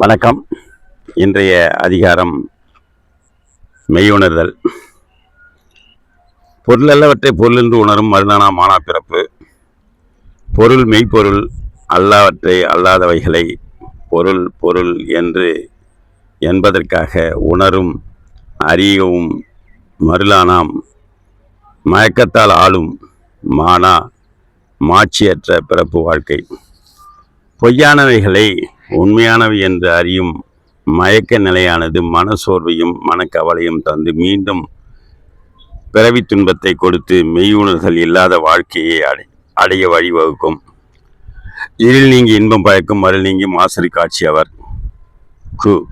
வணக்கம். இன்றைய அதிகாரம் மெய்யுணர்தல். பொருள் அல்லவற்றை பொருள் என்று உணரும் மருந்தானா மானா பிறப்பு. பொருள் மெய்ப்பொருள் அல்லாவற்றை அல்லாதவைகளை பொருள் பொருள் என்று என்பதற்காக உணரும் அறியவும் மருளானாம். மயக்கத்தால் ஆளும் மானா மாட்சியற்ற பிறப்பு வாழ்க்கை. பொய்யானவைகளை உண்மையானவை என்று அறியும் மயக்க நிலையானது மனசோர்வையும் மனக்கவலையும் தந்து மீண்டும் பிறவி துன்பத்தை கொடுத்து மெய்யுணர்கள் இல்லாத வாழ்க்கையை அடை அடைய வழிவகுக்கும். இருள் நீங்கி இன்பம் பயக்கும் மருள் நீங்கி மாசறி காட்சி அவர். கு.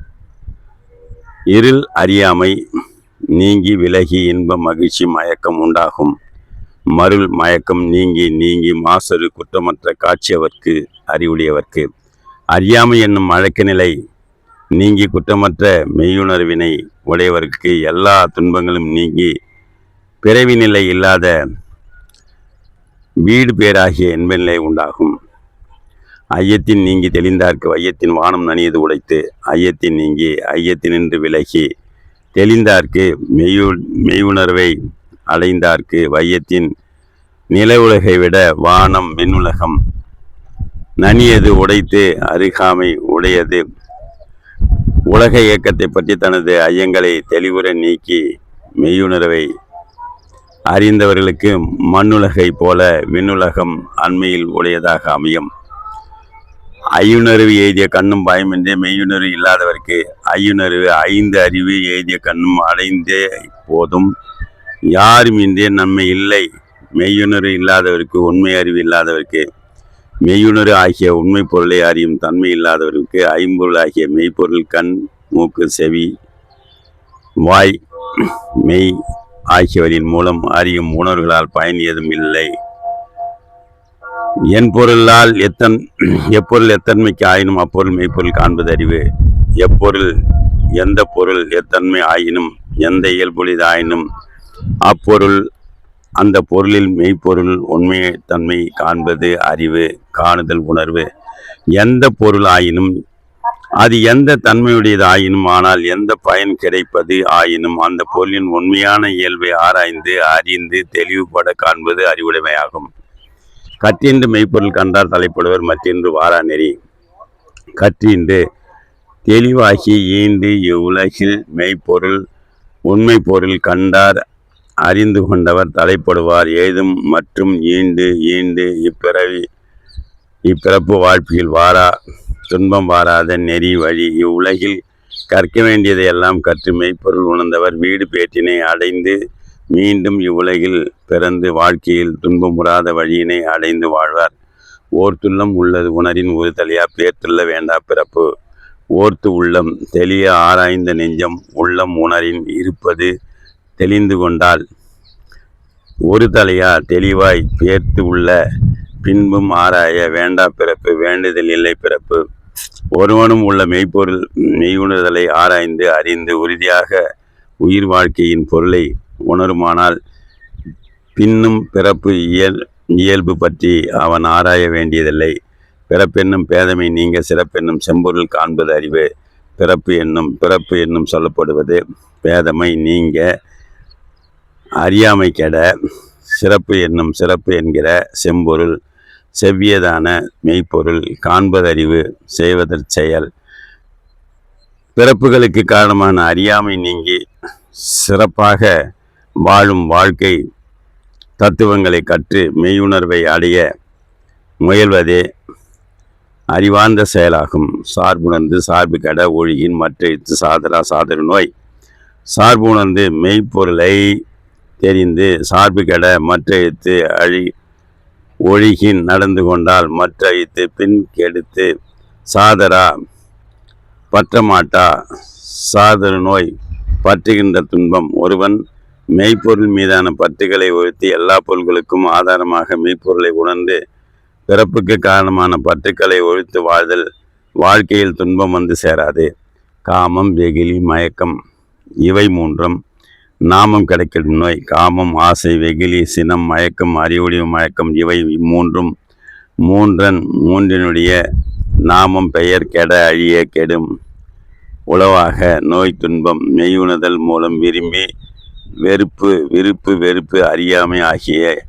இருள் அறியாமை நீங்கி விலகி இன்பம் மகிழ்ச்சி மயக்கம் உண்டாகும். மருள் மயக்கம் நீங்கி நீங்கி மாசறு குற்றமற்ற காட்சியவர்க்கு அறிவுடையவர்க்கு. அறியாமை என்னும் அழக்க நிலை நீங்கி குற்றமற்ற மெய்யுணர்வினை உடையவருக்கு எல்லா துன்பங்களும் நீங்கி பிறவி நிலை இல்லாத வீடு பேராகிய என்ப நிலை உண்டாகும். ஐயத்தின் நீங்கி தெளிந்தார்க்கு வையத்தின் வானம் நனியது உடைத்து ஐயத்தின் நீங்கி ஐயத்தினின்று விலகி தெளிந்தார்க்கு மெய்யு மெய்யுணர்வை அடைந்தார்க்கு வையத்தின் நில உலகை விட வானம் மின்னுலகம் நனியது உடைத்து அருகாமை உடையது. உலக இயக்கத்தை பற்றி தனது ஐயங்களை தெளிவுற நீக்கி மெய்யுணர்வை அறிந்தவர்களுக்கு மண்ணுலகை போல விண்ணுலகம் அண்மையில் உடையதாக அமையும். ஐயுணர்வு எய்திய கண்ணும் பயமின்றி மெய்யுணர்வு இல்லாதவர்க்கு ஐயுணர்வு ஐந்து அறிவு எய்திய கண்ணும் அடைந்தே போதும். யாரும் இன்றே நன்மை இல்லை. மெய்யுணர்வு இல்லாதவருக்கு உண்மை அறிவு இல்லாதவருக்கு மெய்யுணர் ஆகிய உண்மை பொருளை அறியும் தன்மை இல்லாதவருக்கு ஐம்பொருள் ஆகிய மெய்ப்பொருள் கண் மூக்கு செவி வாய் மெய் ஆகியவரின் மூலம் அறியும் உணர்வுகளால் பயன் ஏதும் இல்லை. என் பொருளால் எத்தன் எப்பொருள் எத்தன்மைக்கு ஆயினும் அப்பொருள் மெய்ப்பொருள் காண்பது அறிவு. எப்பொருள் எந்த பொருள் எத்தன்மை ஆயினும் எந்த இயல்புளிதாயினும் அப்பொருள் அந்த பொருளில் மெய்ப்பொருள் உண்மை தன்மை காண்பது அறிவு காணுதல் உணர்வு. எந்த பொருள் ஆயினும் அது எந்த தன்மையுடையது ஆயினும் ஆனால் எந்த பயன் கிடைப்பது ஆயினும் அந்த பொருளின் உண்மையான இயல்பை ஆராய்ந்து அறிந்து தெளிவுபட காண்பது அறிவுடைமையாகும். கற்றின்று மெய்ப்பொருள் கண்டார் தலைப்படுவர் மற்றென்று வாரா நெறி. கற்றின்று தெளிவாகி ஈண்டு இவ்வுலகில் மெய்ப்பொருள் உண்மை பொருள் கண்டார் அறிந்து கொண்டவர் தலைப்படுவார். ஏதும் மற்றும் ஈண்டு ஈண்டு இப்பிறவி இப்பிறப்பு வாழ்க்கையில் வாரா துன்பம் வாராத நெறி வழி. இவ்வுலகில் கற்க வேண்டியதை எல்லாம் கற்று மெய்ப்பொருள் உணர்ந்தவர் வீடு பேட்டினை அடைந்து மீண்டும் இவ்வுலகில் பிறந்து வாழ்க்கையில் துன்பமுறாத வழியினை அடைந்து வாழ்வார். ஓர்த்துள்ளம் உள்ளது உணரின் ஒரு தலையா பேர்த்துள்ள வேண்டா பிறப்பு. ஓர்த்து உள்ளம் தெளிய ஆராய்ந்த நெஞ்சம் உள்ளம் உணரின் இருப்பது தெளிந்து கொண்டால் ஒரு தலையா தெளிவாய் பேர்த்து உள்ள பின்பும் ஆராய வேண்டா பிறப்பு வேண்டுதல் இல்லை பிறப்பு. ஒருவனும் உள்ள மெய்ப்பொருள் மெய்யுணர்தலை ஆராய்ந்து அறிந்து உறுதியாக உயிர் வாழ்க்கையின் பொருளை உணருமானால் பின்னும் பிறப்பு இயல் இயல்பு பற்றி அவன் ஆராய வேண்டியதில்லை. பிறப்பென்னும் பேதமை நீங்க சிறப்பென்னும் செம்பொருள் காண்பது அறிவு. பிறப்பு என்னும் பிறப்பு என்னும் சொல்லப்படுவது பேதமை நீங்க அறியாமை கெட சிறப்பு என்னும் சிறப்பு என்கிற செம்பொருள் செவ்வியதான மெய்ப்பொருள் காண்பதறிவு செய்வதற் செயல். பிறப்புகளுக்கு காரணமான அறியாமை நீங்கி சிறப்பாக வாழும் வாழ்க்கை தத்துவங்களை கற்று மெய்யுணர்வை அடைய முயல்வதே அறிவார்ந்த செயலாகும். சார்புணர்ந்து சார்பு கட ஒழியின் மற்ற சாதரா சாதர நோய். சார்பு உணர்ந்து மெய்ப்பொருளை தெரிந்து சார்பு கெட மற்ற எழுத்து அழி ஒழுகி நடந்து கொண்டால் மற்ற எழுத்து பின் கெடுத்து சாதரா பற்றமாட்டா சாதர நோய் பற்றுகின்ற துன்பம். ஒருவன் மெய்ப்பொருள் மீதான பற்றுகளை ஒழித்து எல்லா பொருள்களுக்கும் ஆதாரமாக மெய்ப்பொருளை உணர்ந்து பிறப்புக்கு காரணமான பற்றுக்களை ஒழித்து வாழ்தல் வாழ்க்கையில் துன்பம் வந்து சேராது. காமம் வெகிலி மயக்கம் இவை மூன்றும் நாமம் கிடைக்கும் நோய் காமம் ஆசை வெகுளி சினம் மயக்கம் அறிவுடைய மயக்கம் இவை மூன்றும் மூன்றன் மூன்றினுடைய நாமம் பெயர் கெட அழிய கெடும். உளவாக நோய் துன்பம் மெய்யுணதல் மூலம் விரும்பி வெறுப்பு விருப்பு வெறுப்பு அறியாமை ஆகிய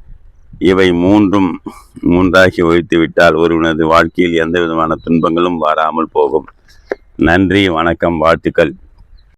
இவை மூன்றும் மூன்றாகி ஒழித்துவிட்டால் ஒருவனது வாழ்க்கையில் எந்த விதமான துன்பங்களும் வராமல் போகும். நன்றி வணக்கம் வாழ்த்துக்கள்.